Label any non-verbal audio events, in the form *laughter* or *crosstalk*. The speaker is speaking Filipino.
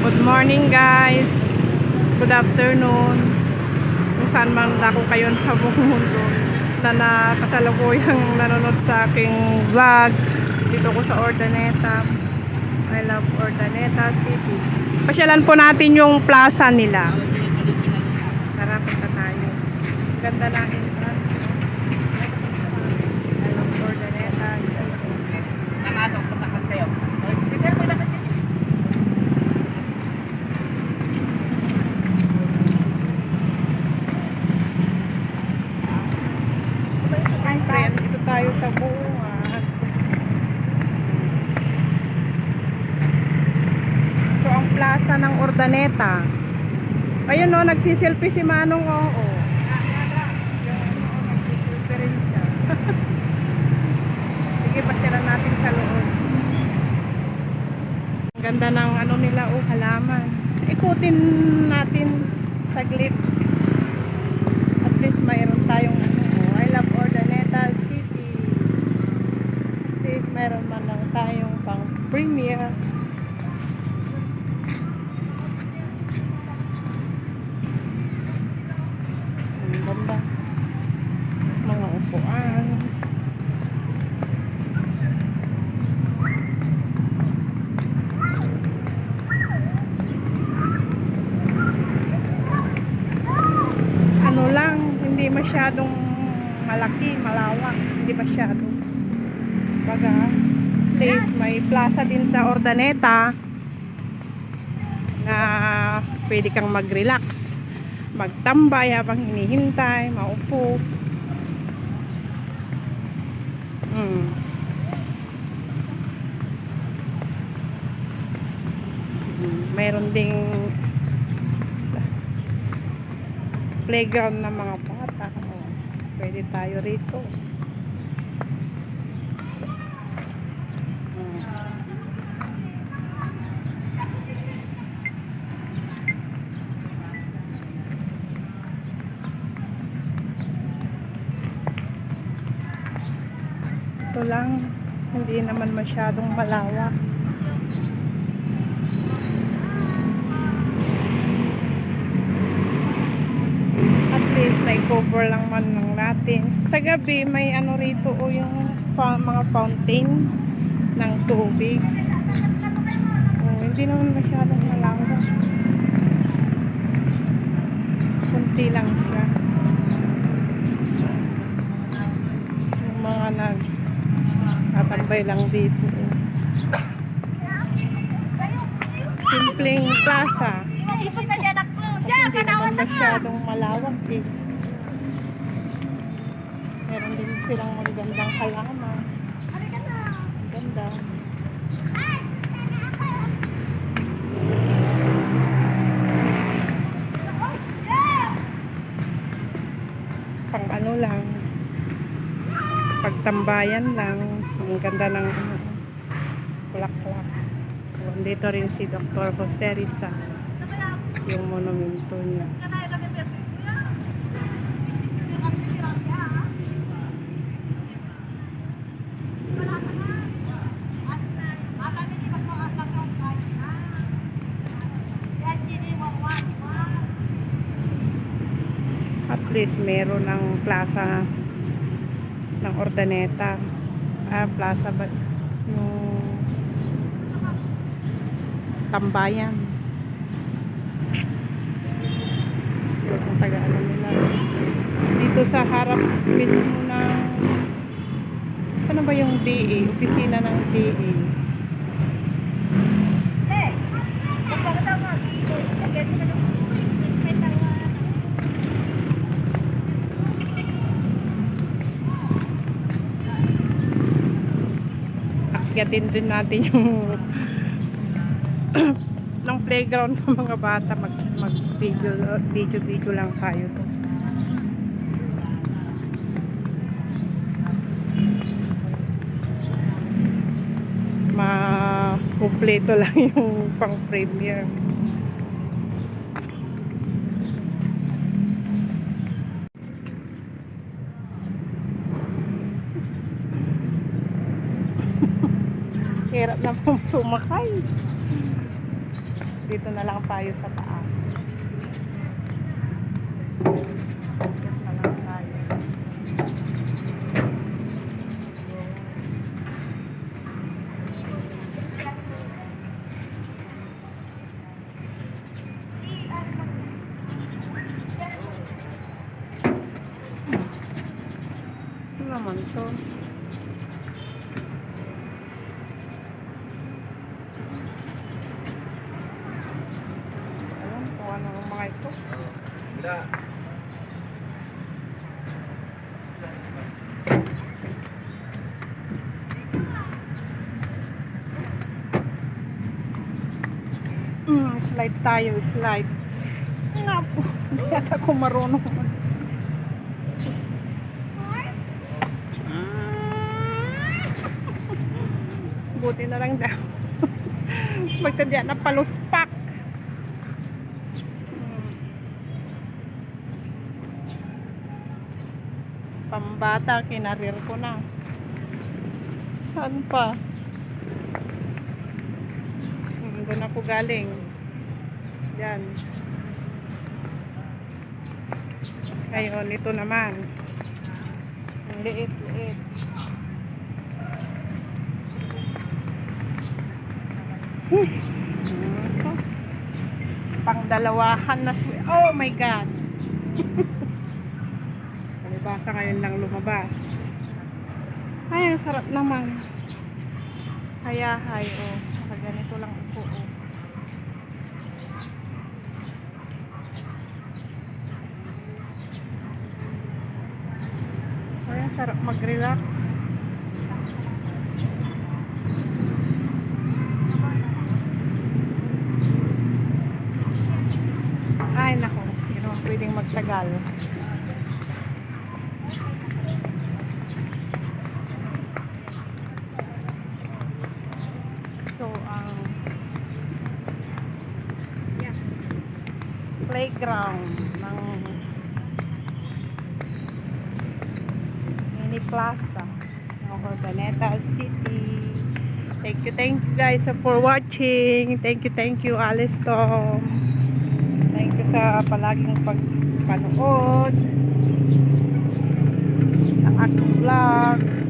Good morning guys. Good afternoon. Kung saan man ako kayo sa buong mundo na nakasalukuyang nanonood sa aking vlog dito ko sa Ordaneta. I love Ordaneta City. Pasyalan po natin yung plaza nila. Tara, punta tayo. Ganda ng entrance. I love Ordaneta City. Nangatong pasakot kayo. Friend, dito tayo sa buwan. So, ang plaza ng Ordaneta. Ayun o, nagsiselfie si Manong o. Oh, oh. Sige, natin sa loob. Ang ganda ng ano nila, oh, halaman. Ikutin natin saglit. At least mayroon tayong ano, oh, I love Ordaneta City. At least mayroon man lang tayong pang premiere. Ang ganda. Mga upuan. ano lang, hindi masyadong malaki, malawak, hindi masyado. Baga, least may plaza din sa Ordaneta na pwede kang mag-relax, magtambay habang hinihintay, maupo. Mm. Meron ding playground ng mga pwede tayo rito. Ito lang, hindi naman masyadong malawak. at na-cover lang man ng natin. Sa gabi, may ano rito o yung fa- mga fountain ng tubig. Oh, hindi naman masyadong malawak. Kunti lang siya. Yung mga nag tatambay lang dito. Simpleng plaza. Hindi naman masyadong malawak eh. Meron din silang magagandang halaman. Ganda. Pang ano lang. Pagtambayan lang. Ang ganda ng ano, bulaklak. Dito rin si Dr. Jose Rizal yung monumento niya. Least meron ng plaza ng Ordaneta. Ah, plaza ba? Yung tambayan. Yun ang taga ano nila. Dito sa harap mismo ng Saan ba yung DA? Opisina ng DA. Akyatin din natin yung *coughs* ng playground ng mga bata mag mag video video video lang tayo to. Ma kumpleto lang *laughs* yung pang premiere. Hirap na pong *laughs* sumakay. Dito na lang tayo sa taas. Ano naman to? Alam kung ano ang mga ito. Wala. Mm, slide tayo, slide. Nga po, hindi yata ako marunong Buti na lang daw. *laughs* Magtadya na paluspak. Mm. Pambata, kinarir ko na. Saan pa? Hmm, doon ako galing. Yan. Ngayon, ito naman. Ang liit, liit. Hmm. Pang dalawahan na swi- Oh my God! *laughs* Palibasa ngayon lang lumabas. Ay, ang sarap naman. Hayahay, oh. Naka ganito lang upo, oh. Ay, ang sarap mag-relax. Ay, nako. Hindi naman pwedeng magtagal. So, ang yeah, playground ng Mini Plaza ng Organeta City. Thank you, thank you guys for watching. Thank you, thank you Alice Tom. Thank you sa palaging pagpanood ng aking vlog.